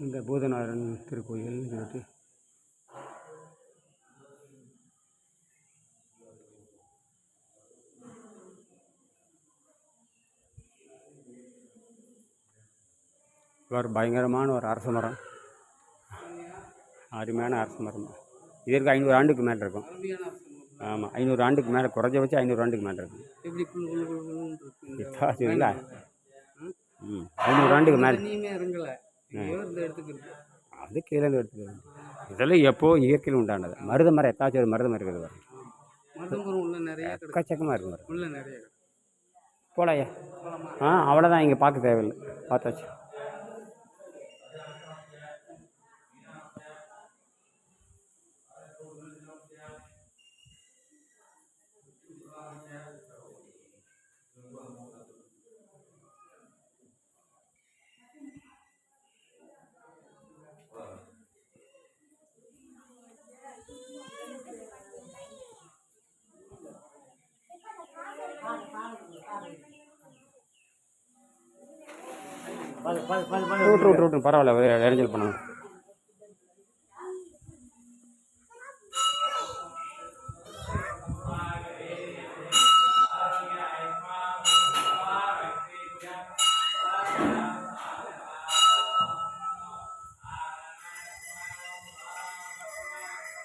இந்த பூதநாதன் திருக்கோயில் சொல்லிட்டு ஒரு பயங்கரமான ஒரு அரச மரம். அருமையான அரச மரம். இதற்கு ஐநூறு ஆண்டுக்கு மேலே இருக்கும். ஆமாம் ஐநூறு ஆண்டுக்கு மேலே குறைஞ்ச வச்சு ஐநூறு ஆண்டுக்கு மேலே இருக்கும். ம்? ம் ஐநூறு ஆண்டுக்கு மேலே. இருக்கு அது கீழே எடுத்துக்கிறது. இதெல்லாம் எப்போ இயற்கையில் உண்டானது? மருத மரம் எத்தாச்சும் ஒரு மருத மரம் இருக்குது எக்கச்சக்கமாக கிடக்கு. போலாயா? ஆ அவ்வளோதான் இங்கே பார்க்க தேவையில்லை. பார்த்தாச்சு. விட்டு விட்டு விட்டு பரவாயில்ல இறைஞ்சல் பண்ணுங்க.